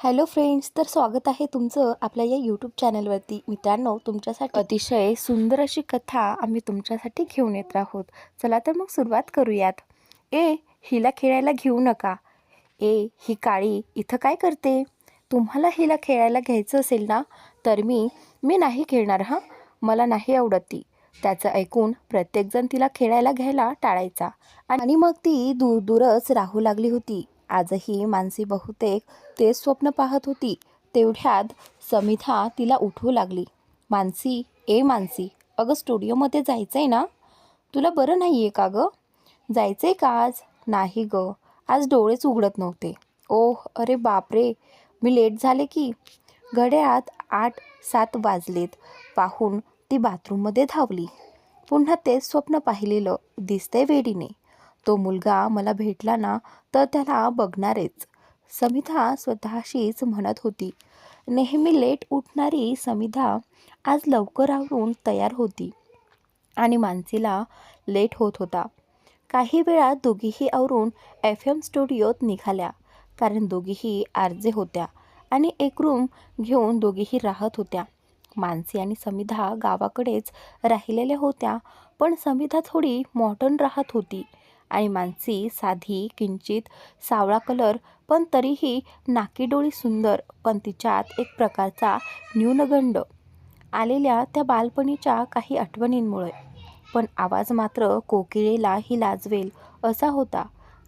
Hello friends तर स्वागत आहे तुमचं आपल्या या यूट्यूब चॅनलवरती मित्रांनो तुमच्यासाठी अतिशय सुंदर अशी कथा आम्ही तुमच्यासाठी घेऊन येत आहोत. चला तर मग सुरुवात करूयात. ए हिला खेळायला घेऊ नका. ए ही काळी इथं काय करते? तुम्हाला हिला खेळायला घ्यायचं असेल ना तर मी मी नाही खेळणार हां? मला नाही आवडत ती. त्याचं ऐकून प्रत्येकजण तिला खेळायला घ्यायला टाळायचा. आणि मग ती दूर दूरच राहू लागली होती. आजही मानसी बहुतेक तेच स्वप्न पाहत होती. तेवढ्यात समिधा तिला उठवू लागली. मानसी ए मानसी अगं स्टुडिओमध्ये जायचं आहे ना? तुला बरं नाही आहे का गं? जायचं आहे का आज? नाही गं आज डोळेच उघडत नव्हते. ओह अरे बापरे मी लेट झाले की? घड्याळात आठ सात वाजलेत. पाहून ती बाथरूममध्ये धावली. पुन्हा तेच स्वप्न पाहिलेलं दिसतंय वेडीने. तो मुलगा मला भेटला ना तर त्याला बघणारेच. समिधा स्वतःशीच म्हणत होती. नेहमी लेट उठणारी समिधा आज लवकर आवरून तयार होती आणि मानसीला लेट होत होता. काही वेळात दोघीही आवरून एफ एम स्टुडिओत निघाल्या कारण दोघीही आरजे होत्या आणि एक रूम घेऊन दोघीही राहत होत्या. मानसी आणि समिधा गावाकडेच राहिलेल्या होत्या पण समिधा थोडी मॉडर्न राहत होती. आणि मानसी साधी किंचित सावळा कलर पण तरीही नाकी डोळी सुंदर पण तिच्यात एक प्रकारचा न्यूनगंड. आलेल्या त्या बालपणीच्या काही आठवणींमुळे. पण आवाज मात्र कोकिळेला ही लाजवेल असा होता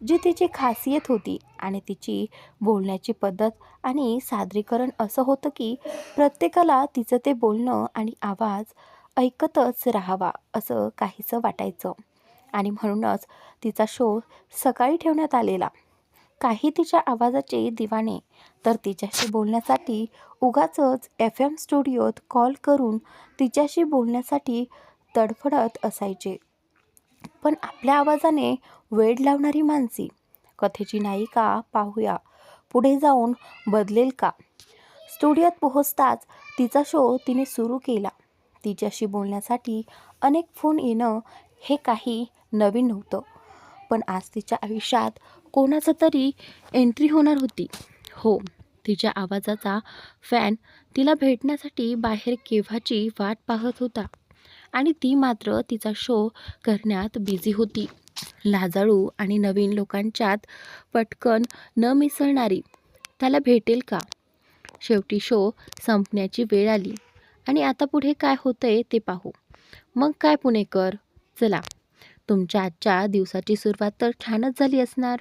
जी तिची खासियत होती आणि तिची बोलण्याची पद्धत आणि सादरीकरण असं होतं की प्रत्येकाला तिचं ते बोलणं आणि आवाज ऐकतच राहावा असं काहीसं वाटायचं. आणि म्हणूनच तिचा शो सकाळी ठेवण्यात आलेला. काही तिच्या आवाजाचे दिवाणे तर तिच्याशी बोलण्यासाठी उगाचच एफ एम स्टुडिओत कॉल करून तिच्याशी बोलण्यासाठी तडफडत असायचे. पण आपल्या आवाजाने वेड लावणारी मानसी कथेची नायिका पाहूया पुढे जाऊन बदलेल का? स्टुडिओत पोहोचताच तिचा शो तिने सुरू केला. तिच्याशी बोलण्यासाठी अनेक फोन येणं हे काही नवीन नव्हतं पण आज तिच्या आयुष्यात कोणाचं तरी एंट्री होणार होती. हो तिच्या आवाजाचा फॅन तिला भेटण्यासाठी बाहेर केव्हाची वाट पाहत होता. आणि ती मात्र तिचा शो करण्यात बिझी होती. लाजाळू आणि नवीन लोकांच्यात पटकन न मिसळणारी त्याला भेटेल का? शेवटी शो संपण्याची वेळ आली. आणि आता पुढे काय होतंय ते पाहू. मग काय पुणेकर? चला. तुमच्या आजच्या दिवसाची सुरुवात तर छानच झाली असणार.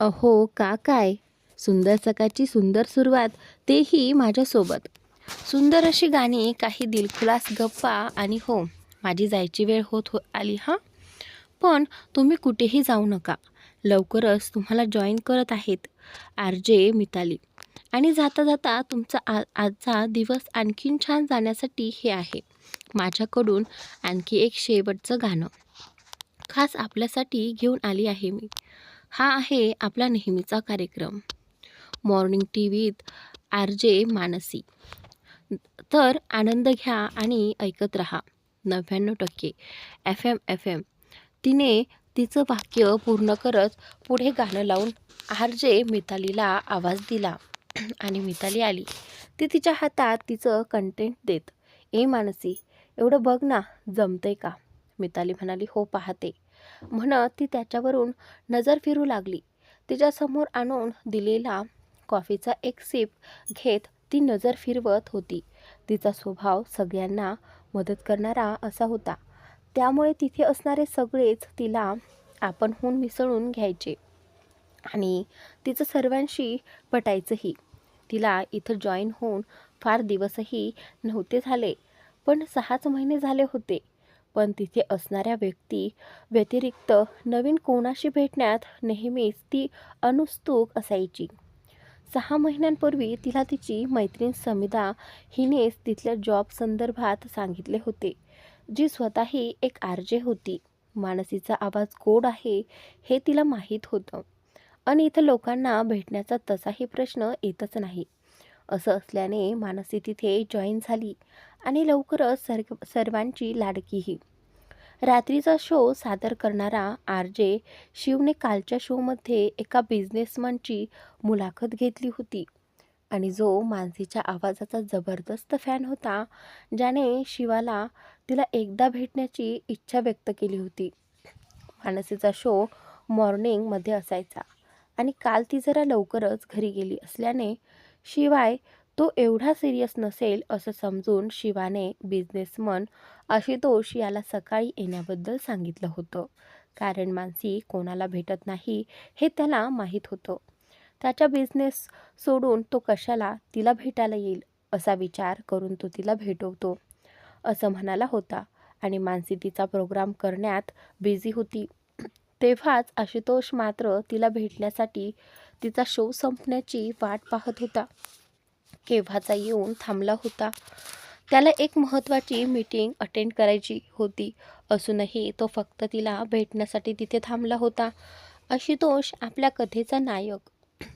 अहो का काय? सुंदर सकाळची सुंदर सुरुवात तेही माझ्यासोबत. सुंदर अशी गाणी काही दिलखुलास गप्पा आणि हो माझी जायची वेळ होत हो आली हां? पण तुम्ही कुठेही जाऊ नका. लवकरच तुम्हाला जॉईन करत आहेत आर जे मिताली. आणि जाता जाता तुमचा आ आजचा दिवस आणखीन छान जाण्यासाठी हे आहे. माझ्याकडून आणखी एक शेवटचं गाणं. खास आपल्यासाठी घेऊन आली आहे मी. हा आहे आपला नेहमीचा कार्यक्रम. Morning tea व्हीत R J Mansi. तर आनंद घ्या आणि ऐकत रहा. नव्याण्णव टक्के एफ एम एफ एम तिने तिचं वाक्य पूर्ण करत पुढे गाणं लावून आर जे मितालीला आवाज दिला आणि मिताली आली. ती तिच्या हातात तिचं कंटेंट देत. ए मानसी एवढं बघ ना जमतंय का? मिताली म्हणाली हो पाहते. म्हणत ती त्याच्यावरून नजर फिरू लागली. तिच्यासमोर आणून दिलेला कॉफीचा एक सिप घेत ती नजर फिरवत होती. तिचा स्वभाव सगळ्यांना मदत करणारा असा होता. त्यामुळे तिथे असणारे सगळेच तिला आपणहून मिसळून घ्यायचे आणि तिचं सर्वांशी पटायचंही. तिला इथं जॉईन होऊन फार दिवसही नव्हते झाले पण सहाच महिने झाले होते. पण तिथे असणाऱ्या व्यक्ती व्यतिरिक्त नवीन कोणाशी भेटण्यात नेहमीच ती अनुस्तुक असायची. सहा महिन्यांपूर्वी तिला तिची मैत्रीण समिदा हिनेच तिथल्या जॉब संदर्भात सांगितले होते जी स्वतःही एक आरजे होती. मानसीचा आवाज गोड आहे हे तिला माहीत होतं आणि इथं लोकांना भेटण्याचा तसाही प्रश्न येतच नाही. असं असल्याने मानसी तिथे जॉईन झाली आणि लवकरच सर्ग सर्वांची लाडकीही. रात्रीचा शो सादर करणारा आर जे शिवने कालच्या शोमध्ये एका बिझनेसमॅनची मुलाखत घेतली होती. आणि जो मानसीच्या आवाजाचा जबरदस्त फॅन होता ज्याने शिवाला तिला एकदा भेटण्याची इच्छा व्यक्त केली होती. मानसीचा शो मॉर्निंगमध्ये असायचा. आणि काल ती जरा लवकरच घरी गेली असल्याने शिवाय तो एवढा सिरियस नसेल असं समजून शिवाने बिझनेसमन आशुतोष याला सकाळी येण्याबद्दल सांगितलं होतं. कारण मानसी कोणाला भेटत नाही हे त्याला माहीत होतं. त्याचा बिझनेस सोडून तो कशाला तिला भेटायला येईल असा विचार करून तो तिला भेटवतो. असं म्हणाला होता आणि मानसी तिचा प्रोग्राम करण्यात बिझी होती. तेव्हाच आशुतोष मात्र तिला भेटण्यासाठी तिचा शो संपण्याची वाट पाहत होता. केव्हाचा येऊन थांबला होता. त्याला एक महत्त्वाची मीटिंग अटेंड करायची होती. असूनही तो फक्त तिला भेटण्यासाठी तिथे थांबला होता. आशुतोष आपल्या कथेचा नायक.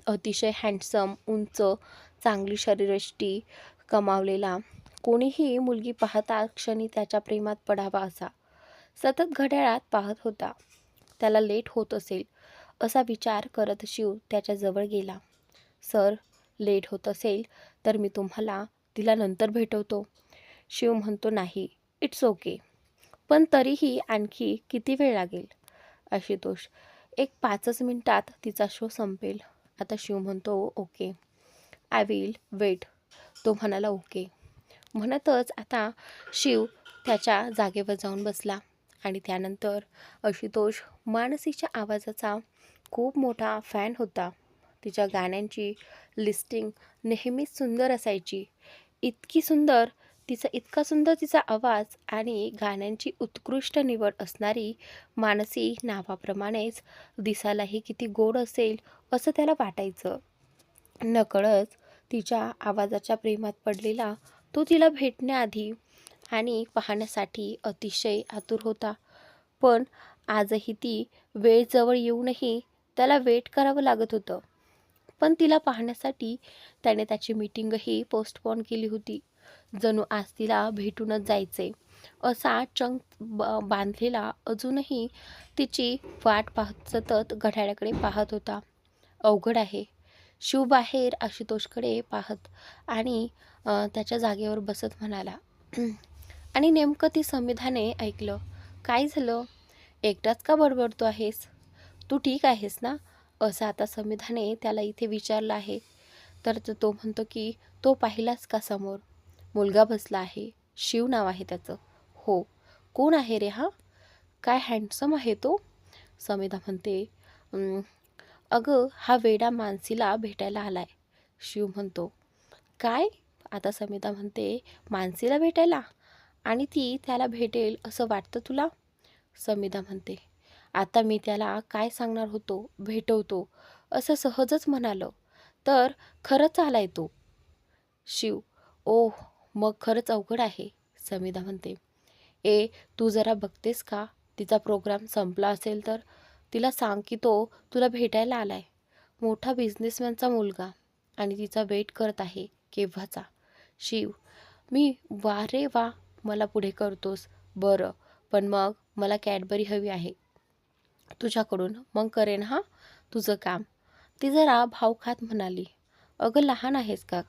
अतिशय हँडसम उंच चांगली शरीरष्टी कमावलेला. कोणीही मुलगी पाहता क्षणी त्याच्या प्रेमात पडावा असा. सतत घड्याळात पाहत होता. त्याला लेट होत असेल असा विचार करत शिव त्याच्याजवळ गेला. सर लेट होत असेल तर मी तुम्हाला तिला नंतर भेटवतो. शिव म्हणतो नाही इट्स ओके पण तरीही आणखी किती वेळ लागेल? आशुतोष एक पाचच मिनटात तिचा शो संपेल. आता शिव म्हणतो ओके. आय विल वेट तो म्हणाला ओके. म्हणतच आता शिव त्याच्या जागेवर जाऊन बसला आणि त्यानंतर आशुतोष मानसीच्या आवाजाचा खूप मोठा फॅन होता. तिच्या गाण्यांची लिस्टिंग नेहमीच सुंदर असायची. इतकी सुंदर तिचा इतका सुंदर तिचा आवाज आणि गाण्यांची उत्कृष्ट निवड असणारी मानसी नावाप्रमाणेच दिसायलाही किती गोड असेल असं त्याला वाटायचं. नकळच तिच्या आवाजाच्या प्रेमात पडलेला तो तिला भेटण्याआधी आणि पाहण्यासाठी अतिशय आतुर होता. पण आजही ती वेळ जवळ येऊनही त्याला वेट करावं लागत होतं. पण तिला पाहण्यासाठी त्याने त्याची मीटिंगही पोस्टपोन केली होती. जणू आज तिला भेटूनच जायचे असा चंक ब बांधलेला अजूनही तिची वाट पाहत सतत घड्याळाकडे पाहत होता. अवघड आहे. शिव बाहेर आशुतोषकडे पाहत आणि त्याच्या जागेवर बसत म्हणाला आणि नेमकं ती संविधाने ऐकलं. काय झालं? एकटाच का बडबडतो आहेस? तू ठीक आहेस ना? असं आता संविधाने त्याला इथे विचारलं आहे. तर तो- म्हणतो की तो पाहिलाच का समोर? मुलगा बसला आहे. शिव नाव आहे त्याचं. हो. कोण आहे रे हा? काय हँडसम आहे तो? समिधा म्हणते. अगं हा वेडा मानसीला भेटायला आलाय. शिव म्हणतो. काय? आता समिता म्हणते. मानसीला भेटायला? आणि ती त्याला भेटेल असं वाटतं तुला? समिधा म्हणते. आता मी त्याला काय सांगणार होतो भेटवतो असं सहजच म्हणालं. तर खरंच आलाय तो. शिव ओह मग खरंच अवघड आहे समिधा म्हणते. ए तू जरा बघतेस का? तिचा प्रोग्राम संपला असेल तर तिला सांग की तो तुला भेटायला आलाय. मोठा बिझनेसमॅनचा मुलगा आणि तिचा वेट करत आहे केव्हाचा? शिव मी वा रे वा मला पुढे करतोस. बरं पण मग मला कॅडबरी हवी आहे. तुझ्याकडून. मग करेन हा तुझं काम. ती जरा भाव खात म्हणाली अगं लहान आहेस का?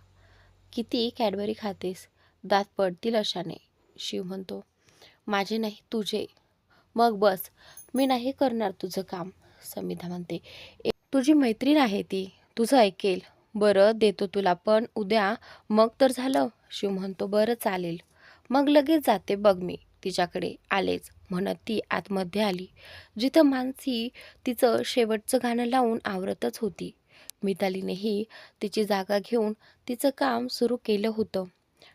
किती कॅडबरी खातेस? दात पडतील अशाने. शिव म्हणतो माझे नाही तुझे. मग बस मी नाही करणार तुझं काम. समिधा म्हणते तुझी मैत्रीण आहे ती तुझं ऐकेल. बरं देतो तुला पण उद्या मग तर झालं. शिव म्हणतो बरं चालेल. मग लगेच जाते बघ मी तिच्याकडे आलेच. म्हणत ती आतमध्ये आली. जिथं मानसी तिचं शेवटचं गाणं लावून आवरतच होती. मितालीनेही तिची जागा घेऊन तिचं काम सुरू केलं होतं.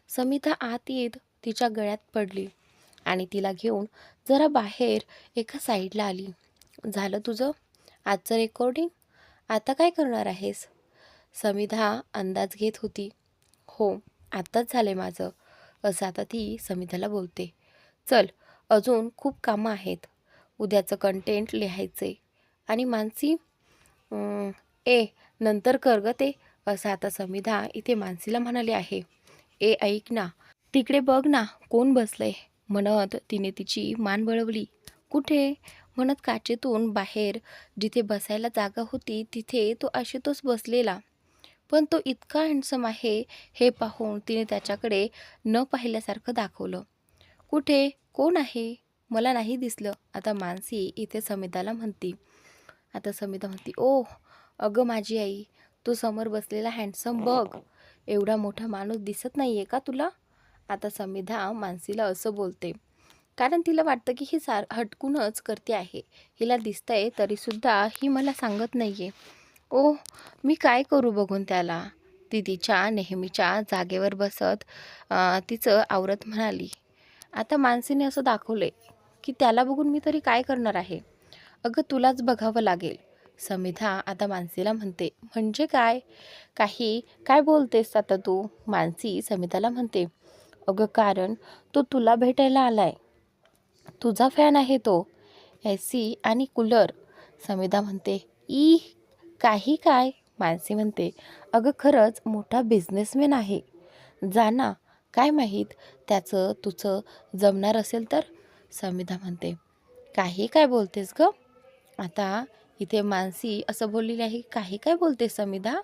समिता आत येत तिच्या गळ्यात पडली आणि तिला घेऊन जरा बाहेर एका साईडला आली. झालं तुझं? आजचं रेकॉर्डिंग आता काय करणार आहेस? समिधा अंदाज घेत होती. हो आत्ताच झालं आहे माझं असं आता ती समिधाला बोलते. चल अजून खूप कामं आहेत. उद्याचं कंटेंट लिहायचे आणि मानसी ए नंतर कर ग ते. असं आता समिधा इथे मानसीला म्हणाले आहे. ए ऐक ना. तिकडे बघ ना कोण बसलंय. म्हणत तिने तिची मान वळवली. कुठे? म्हणत काचेतून बाहेर. जिथे बसायला जागा होती तिथे तो आशुतोष बसलेला. पण तो इतका हँडसम आहे हे पाहून तिने त्याच्याकडे न पाहिल्यासारखं दाखवलं. कुठे? कोण आहे? मला नाही दिसलं. आता मानसी इथे समिताला म्हणती. आता समिता म्हणती ओ अगं माझी आई तू समोर बसलेला हँडसम बघ. एवढा मोठा माणूस दिसत नाही आहे का तुला? आता समिधा मानसीला असं बोलते. कारण तिला वाटतं की ही सार हटकूनच करते आहे. हिला दिसतंय तरीसुद्धा ही मला सांगत नाही आहे ओ मी काय करू बघून त्याला? ती तिच्या नेहमीच्या जागेवर बसत तिचं आवरत म्हणाली. आता मानसीने असं दाखवले की त्याला बघून मी तरी काय करणार आहे? अगं तुलाच बघावं लागेल. समिधा आता मानसीला म्हणते म्हणजे काय? काही काय बोलतेस आता तू? मानसी समिताला म्हणते अगं कारण तो तुला भेटायला आलाय. तुझा फॅन आहे तो ए सी आणि कूलर. समिधा म्हणते ई काही काय? मानसी म्हणते अगं खरंच मोठा बिझनेसमॅन आहे. जा ना काय माहीत? त्याचं तुझं जमणार असेल तर? समिधा म्हणते. काही काय बोलतेस ग? आता इथे मानसी असं बोललेली आहे काही काय बोलते समिधा?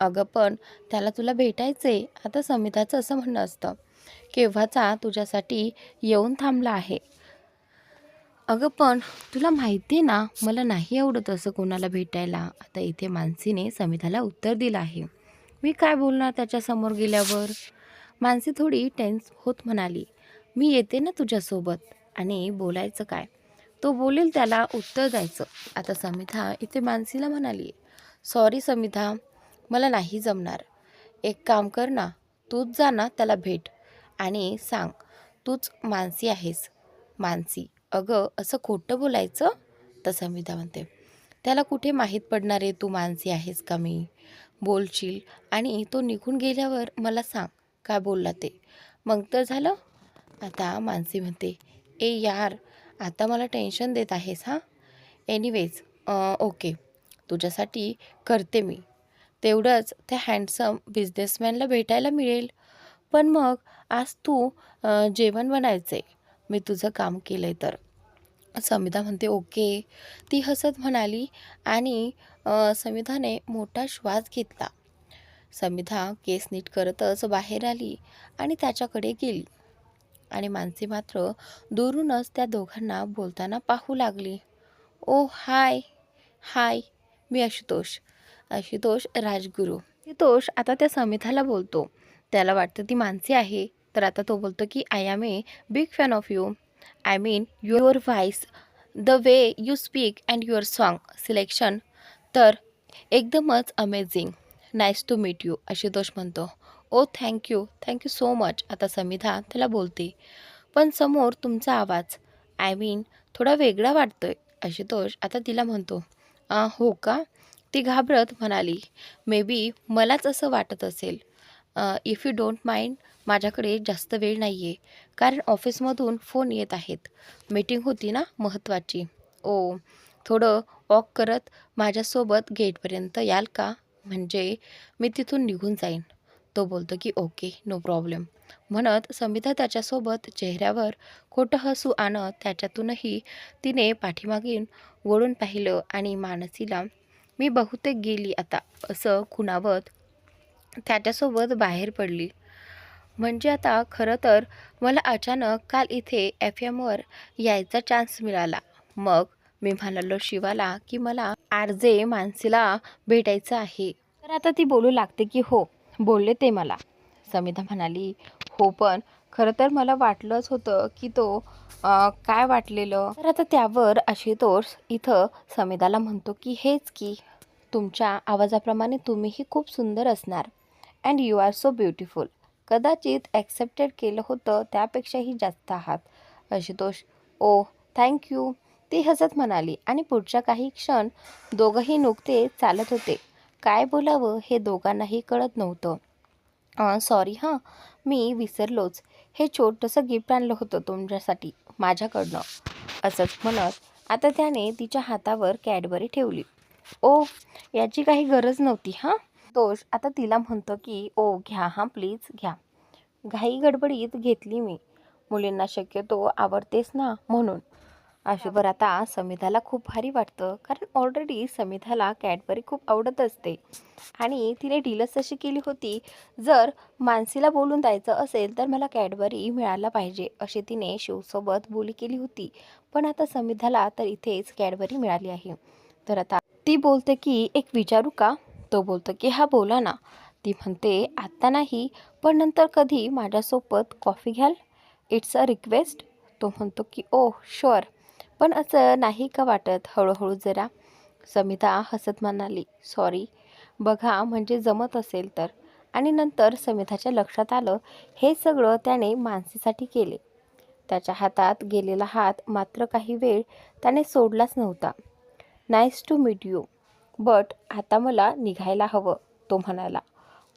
अगं पण त्याला तुला भेटायचं आहे आता समिधाचं असं म्हणणं असतं. केव्हाचा तुझ्यासाठी येऊन थांबला आहे? अगं पण तुला माहिती आहे ना मला नाही आवडत असं कोणाला भेटायला. आता इथे मानसीने समिधाला उत्तर दिलं आहे. मी काय बोलणार त्याच्यासमोर गेल्यावर? मानसी थोडी टेन्स होत म्हणाली मी येते ना तुझ्यासोबत. आणि बोलायचं काय? तो बोलेल त्याला उत्तर द्यायचं. आता समिधा इथे मानसीला म्हणाली सॉरी समिधा मला नाही जमणार. एक काम कर ना तूच जा ना त्याला भेट आणि सांग तूच मानसी आहेस. मानसी अगं असं खोटं बोलायचं? तर समिधा म्हणते त्याला कुठे माहीत पडणार आहे तू मानसी आहेस का मी? बोलशील आणि तो निघून गेल्यावर मला सांग काय बोलला ते? मग तर झालं. आता मानसी म्हणते ए यार आता मला टेन्शन देत आहेस हां? एनिवेज ओके तुझ्यासाठी करते मी. तेवढंच त्या हँडसम बिझनेसमॅनला भेटायला मिळेल. पण मग आज तू जेवण जेवण आहे मी तुझं काम केलं आहे तर. समिधा म्हणते ओके. ती हसत म्हणाली आणि संविधाने समिधाने मोठा श्वास घेतला. समिधा केस नीट करतच बाहेर आली आणि त्याच्याकडे गेली. आणि मानसी मात्र दुरूनच त्या दोघांना बोलताना पाहू लागली. ओ हाय हाय मी आशुतोष आशुतोष राजगुरू. आशुतोष आता त्या समिधाला बोलतो. त्याला वाटतं ती मानसी आहे. तर आता तो बोलतो की I am a big fan of you I mean your voice the way you speak and your song selection तर एकदमच amazing nice to meet you Ashutosh म्हणतो. ओ thank you thank you so much आता समिधा त्याला बोलते. पण समोर तुमचा आवाज. आय मीन थोडा वेगळा वाटतोय आशुतोष आता तिला म्हणतो. हो का? ती घाबरत म्हणाली. मे बी मलाच असं वाटत असेल. इफ यू डोंट माइंड माझ्याकडे जास्त वेळ नाही आहे कारण ऑफिसमधून फोन येत आहेत. मीटिंग होती ना महत्त्वाची ओ oh, थोडं वॉक करत माझ्यासोबत गेटपर्यंत याल का? म्हणजे मी तिथून निघून जाईन. तो बोलतो की ओके नो प्रॉब्लेम. म्हणत समिता त्याच्यासोबत चेहऱ्यावर खोटं हसू आणत त्याच्यातूनही तिने पाठीमागीन वळून पाहिलं आणि मानसीला मी बहुतेक गेली आता असं खुणावत त्याच्यासोबत बाहेर पडली. म्हणजे आता खरं तर मला अचानक काल इथे एफ एमवर यायचा चान्स मिळाला. मग मी म्हणालो शिवाला की मला आर जे मानसीला भेटायचं आहे. तर आता ती बोलू लागते की हो बोलले ते मला. समिधा म्हणाली हो पण खरं तर मला वाटलंच होतं की तो आ, काय वाटलेलं? तर आता त्यावर आशुतोष इथं समिधाला म्हणतो की हेच की तुमच्या आवाजाप्रमाणे तुम्हीही खूप सुंदर असणार. And you are so beautiful कदाचित ॲक्सेप्टेड केलं होतं त्यापेक्षाही जास्त आहात. आशुतोष ओ थँक्यू ती हसत म्हणाली आणि पुढच्या काही क्षण दोघंही नुकते चालत होते. काय बोलावं हे दोघांनाही कळत नव्हतं. सॉरी हां. मी विसरलोच. हे छोटंसं गिफ्ट आणलं होतं तुमच्यासाठी माझ्याकडनं. असंच म्हणत आता त्याने तिच्या हातावर कॅडबरी ठेवली. ओ याची काही गरज नव्हती हां. दोष आता तिला म्हणतो की ओ घ्या हां प्लीज घ्या. घाई गडबडीत घेतली मी. मुलींना शक्यतो आवडतेच ना म्हणून. आशुभर आता समिधाला खूप भारी वाटतं. कारण ऑलरेडी समिधाला कॅडबरी खूप आवडत असते. आणि तिने डीलच अशी केली होती. जर मानसीला बोलून द्यायचं असेल तर मला कॅडबरी मिळायला पाहिजे अशी तिने शिवसोबत बोली केली होती. पण आता समिधाला तर इथेच कॅडबरी मिळाली आहे. तर आता ती बोलते की एक विचारू का? तो बोलतो की हा बोला ना. ती म्हणते आत्ता नाही पण नंतर कधी माझ्यासोबत कॉफी घ्याल? इट्स अ रिक्वेस्ट तो म्हणतो की oh, ओ शुअर पण असं नाही का वाटत? हळूहळू जरा. समिता हसत म्हणाली सॉरी. बघा म्हणजे जमत असेल तर. आणि नंतर समिताच्या लक्षात आलं हे सगळं त्याने मानसीसाठी केले. त्याच्या हातात गेलेला हात मात्र काही वेळ त्याने सोडलाच नव्हता. Nice to meet you but आता मला निघायला हवं तो म्हणाला.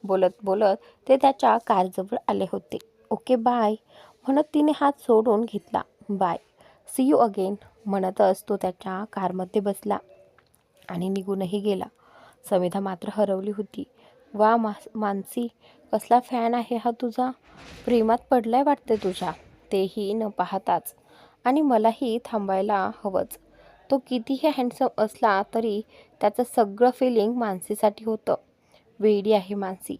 बोलत बोलत ते त्याच्या कारजवळ आले होते. Okay bye. म्हणत तिने हात सोडून घेतला. बाय. सी यू अगेन म्हणतच तो त्याच्या कारमध्ये बसला आणि निघूनही गेला. समिधा मात्र हरवली होती. वा मा मानसी कसला फॅन आहे हा तुझा? प्रेमात पडलाय वाटते तुझ्या? तेही न पाहताच. आणि मलाही थांबायला हवंच. तो कितीही हँडसम असला तरी त्याचं सगळं फिलिंग मानसीसाठी होतं. वेडी आहे मानसी.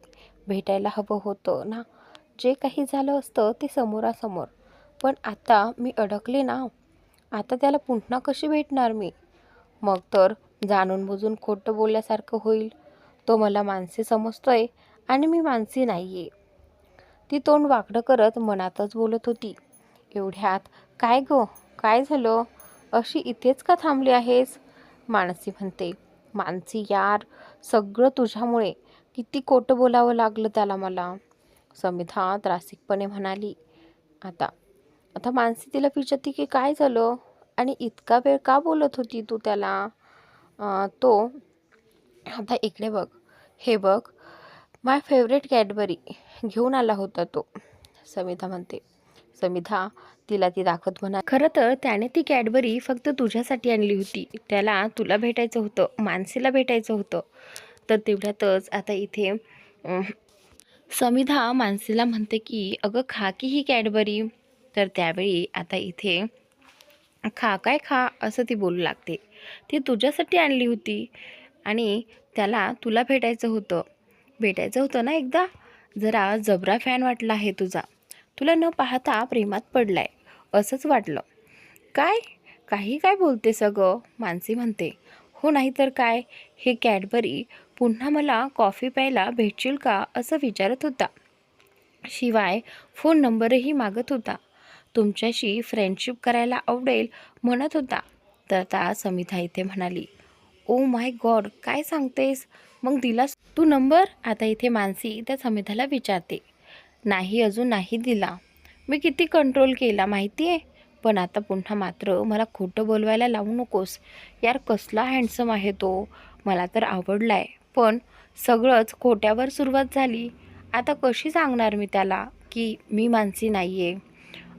भेटायला हवं होतं ना? जे काही झालं असतं ते समोरासमोर. पण आता मी अडकले ना? आता त्याला पुन्हा कशी भेटणार मी? मग तर जाणून बुजून खोटं बोलल्यासारखं होईल. तो मला माणसे समजतोय आणि मी माणसी नाही आहे ती तोंड वाकडं करत मनातच बोलत होती. एवढ्यात काय गं? काय झालं? अशी इथेच का थांबली आहेस? मानसी म्हणते मानसी यार सगळं तुझ्यामुळे. किती खोटं बोलावं लागलं त्याला मला. समिधा त्रासिकपणे म्हणाली आता आता मानसी तिला विचारते की काय झालं? आणि इतका वेळ का बोलत होती तू त्याला? तो आता इकडे बघ. हे बघ माय फेवरेट कॅडबरी घेऊन आला होता तो. समिधा म्हणते समिधा तिला ती दाखवत म्हणा. खरं तर त्याने ती कॅडबरी फक्त तुझ्यासाठी आणली होती. त्याला तुला भेटायचं होतं मानसीला भेटायचं होतं. तर तेवढ्यातच आता इथे समिधा मानसीला म्हणते की अगं खा की ही कॅडबरी तर त्यावेळी आता इथे खा काय खा? असं ती बोलू लागते. ती तुझ्यासाठी आणली होती आणि त्याला तुला भेटायचं होतं. भेटायचं होतं ना एकदा? जरा जबरा फॅन वाटला आहे तुझा. तुला न पाहता प्रेमात पडलाय. असंच वाटलं. काय? काही काय बोलते सगळं? मानसी म्हणते. हो नाही तर काय? हे कॅडबरी पुन्हा मला कॉफी प्यायला भेटशील का? असं विचारत होता. शिवाय फोन नंबरही मागत होता. तुमच्याशी फ्रेंडशिप करायला आवडेल म्हणत होता. तर आता समिता इथे म्हणाली ओ माय गॉड काय सांगतेस? मग दिलास तू नंबर आता इथे मानसी त्या समिताला विचारते. नाही अजून नाही दिला. मी किती कंट्रोल केला माहिती आहे पण आता पुन्हा मात्र मला खोटं बोलवायला लावू नकोस. यार कसला हँडसम आहे तो. मला तर आवडला आहे पण सगळंच खोट्यावर सुरुवात झाली. आता कशी सांगणार मी त्याला की मी मानसी नाही आहे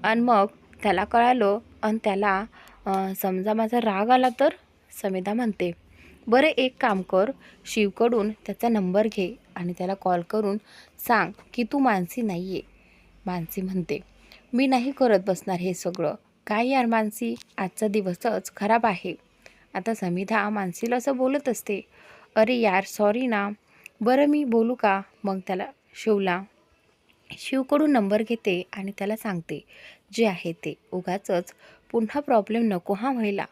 आणि मग त्याला कळालं आणि त्याला समजा माझा राग आला तर समिता म्हणते बरं एक काम कर शिवकडून त्याचा नंबर घे आणि त्याला कॉल करून सांग की तू मानसी नाही आहे मानसी म्हणते मी नाही करत बसणार हे सगळं. काय यार मानसी? आजचा दिवसच खराब आहे. आता समिधा मानसीला असं बोलत असते अरे यार सॉरी ना. बरं मी बोलू का? मग त्याला शिवला शिवकडून नंबर घेते आणि त्याला सांगते जे आहे ते. उगाचच पुन्हा प्रॉब्लेम नको हा व्हायला.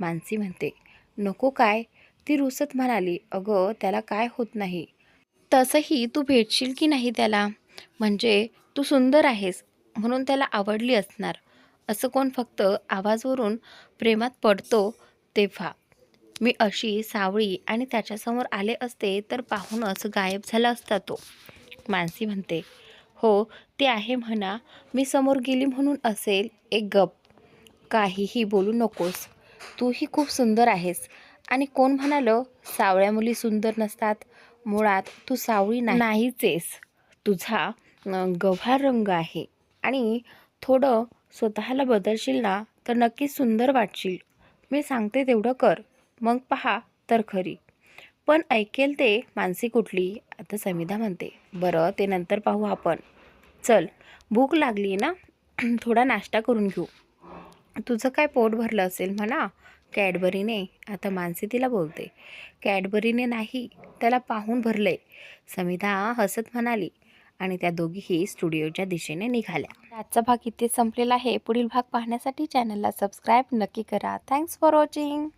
मानसी म्हणते नको काय? ती रुसत म्हणाली अगं त्याला काय होत नाही. तसंही तू भेटशील की नाही त्याला? म्हणजे तू सुंदर आहेस म्हणून त्याला आवडली असणार. असं कोण फक्त आवाजवरून प्रेमात पडतो तेव्हा. मी अशी सावळी आणि त्याच्यासमोर आले असते तर पाहूनच गायब झाला असता तो. मानसी म्हणते हो ते आहे म्हणा. मी समोर गेली म्हणून असेल एक गप. काहीही बोलू नकोस. तूही खूप सुंदर आहेस. आणि कोण म्हणालं सावळ्या मुली सुंदर नसतात. मुळात तू सावळी नाहीच आहेस तुझा गव्हार रंग आहे. आणि थोडं स्वतःला बदलशील ना तर नक्कीच सुंदर वाटशील. मी सांगते तेवढं कर. मग पहा तर खरी. पण ऐकेल ते मानसी कुठली? आता समिधा म्हणते. बरं ते नंतर पाहू आपण. चल भूक लागली ना? थोडा नाश्ता करून घेऊ. तुझं काय पोट भरलं असेल म्हणा? कॅडबरीने आता मानसी तिला बोलते. कॅडबरीने नाही त्याला पाहून भरलंय. समिधा हसत म्हणाली आणि त्या दोघीही स्टुडिओच्या दिशेने निघाल्या. आजचा भाग इथे संपलेला आहे. पुढील भाग पाहण्यासाठी चॅनलला सबस्क्राईब नक्की करा. Thanks for watching